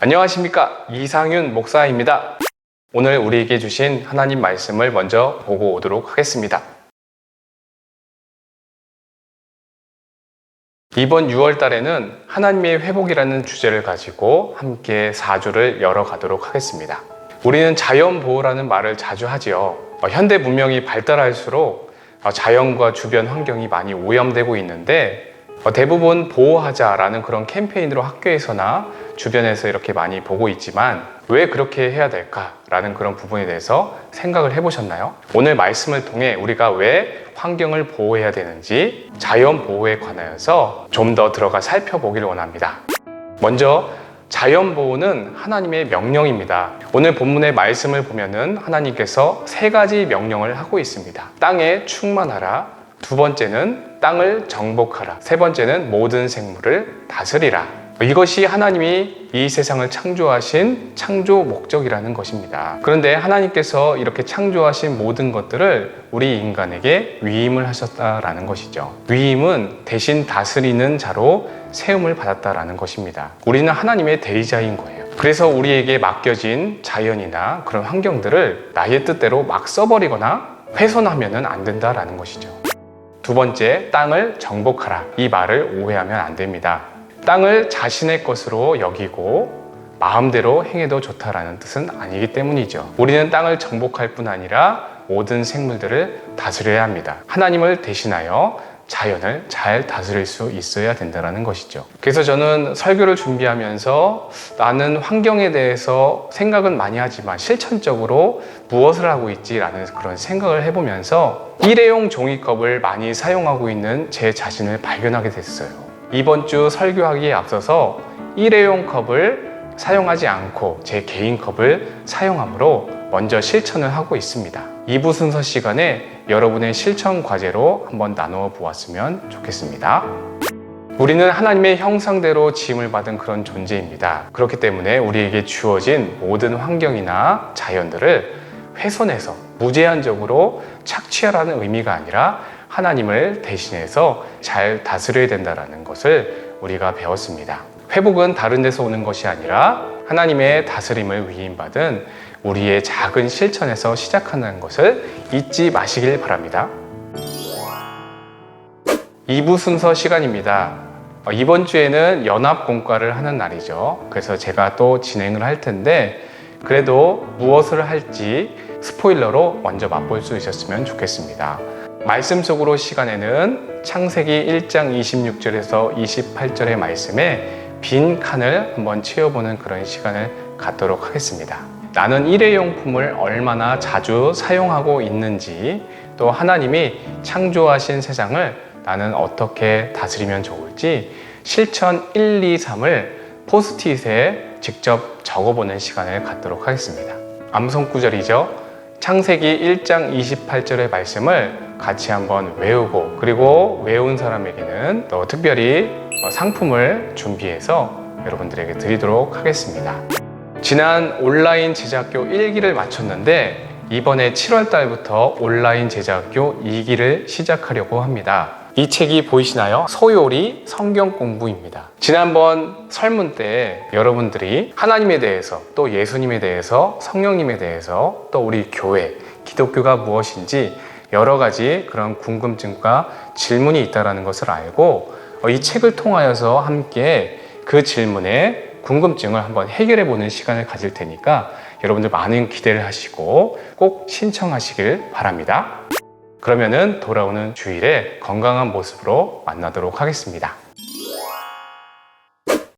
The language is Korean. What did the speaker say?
안녕하십니까 이상윤 목사입니다. 오늘 우리에게 주신 하나님 말씀을 먼저 보고 오도록 하겠습니다. 이번 6월 달에는 하나님의 회복이라는 주제를 가지고 함께 4주를 열어가도록 하겠습니다. 우리는 자연 보호라는 말을 자주 하지요. 어, 현대 문명이 발달할수록 어, 자연과 주변 환경이 많이 오염되고 있는데 어, 대부분 보호하자라는 그런 캠페인으로 학교에서나 주변에서 이렇게 많이 보고 있지만 왜 그렇게 해야 될까라는 그런 부분에 대해서 생각을 해보셨나요? 오늘 말씀을 통해 우리가 왜 환경을 보호해야 되는지 자연 보호에 관하여서 좀 더 들어가 살펴보기를 원합니다. 먼저 자연 보호는 하나님의 명령입니다. 오늘 본문의 말씀을 보면은 하나님께서 세 가지 명령을 하고 있습니다. 땅에 충만하라. 두 번째는 땅을 정복하라. 세 번째는 모든 생물을 다스리라. 이것이 하나님이 이 세상을 창조하신 창조 목적이라는 것입니다. 그런데 하나님께서 이렇게 창조하신 모든 것들을 우리 인간에게 위임을 하셨다라는 것이죠. 위임은 대신 다스리는 자로 세움을 받았다라는 것입니다. 우리는 하나님의 대의자인 거예요. 그래서 우리에게 맡겨진 자연이나 그런 환경들을 나의 뜻대로 막 써버리거나 훼손하면 안 된다라는 것이죠. 두 번째, 땅을 정복하라. 이 말을 오해하면 안 됩니다. 땅을 자신의 것으로 여기고 마음대로 행해도 좋다라는 뜻은 아니기 때문이죠. 우리는 땅을 정복할 뿐 아니라 모든 생물들을 다스려야 합니다. 하나님을 대신하여 자연을 잘 다스릴 수 있어야 된다는 것이죠. 그래서 저는 설교를 준비하면서 나는 환경에 대해서 생각은 많이 하지만 실천적으로 무엇을 하고 있지라는 그런 생각을 해보면서 일회용 종이컵을 많이 사용하고 있는 제 자신을 발견하게 됐어요. 이번 주 설교하기에 앞서서 일회용 컵을 사용하지 않고 제 개인 컵을 사용함으로 먼저 실천을 하고 있습니다. 2부 순서 시간에 여러분의 실천 과제로 한번 나누어 보았으면 좋겠습니다. 우리는 하나님의 형상대로 지음을 받은 그런 존재입니다. 그렇기 때문에 우리에게 주어진 모든 환경이나 자연들을 훼손해서 무제한적으로 착취하라는 의미가 아니라 하나님을 대신해서 잘 다스려야 된다는 것을 우리가 배웠습니다. 회복은 다른 데서 오는 것이 아니라 하나님의 다스림을 위임받은 우리의 작은 실천에서 시작하는 것을 잊지 마시길 바랍니다. 2부 순서 시간입니다. 어, 이번 주에는 연합 공과를 하는 날이죠. 그래서 제가 또 진행을 할 텐데 그래도 무엇을 할지 스포일러로 먼저 맛볼 수 있었으면 좋겠습니다. 말씀 속으로 시간에는 창세기 1장 26절에서 28절의 말씀에 빈 칸을 한번 채워보는 그런 시간을 갖도록 하겠습니다. 나는 일회용품을 얼마나 자주 사용하고 있는지 또 하나님이 창조하신 세상을 나는 어떻게 다스리면 좋을지 실천 1, 2, 3을 포스트잇에 직접 적어보는 시간을 갖도록 하겠습니다. 암송 구절이죠. 창세기 1장 28절의 말씀을 같이 한번 외우고 그리고 외운 사람에게는 또 특별히 상품을 준비해서 여러분들에게 드리도록 하겠습니다. 지난 온라인 제작교 1기를 마쳤는데 이번에 7월 달부터 온라인 제작교 2기를 시작하려고 합니다. 이 책이 보이시나요? 소요리 성경 공부입니다. 지난번 설문 때 여러분들이 하나님에 대해서 또 예수님에 대해서 성령님에 대해서 또 우리 교회 기독교가 무엇인지 여러 가지 그런 궁금증과 질문이 있다는 것을 알고 이 책을 통하여서 함께 그 질문에 궁금증을 한번 해결해 보는 시간을 가질 테니까 여러분들 많은 기대를 하시고 꼭 신청하시길 바랍니다. 그러면은 돌아오는 주일에 건강한 모습으로 만나도록 하겠습니다.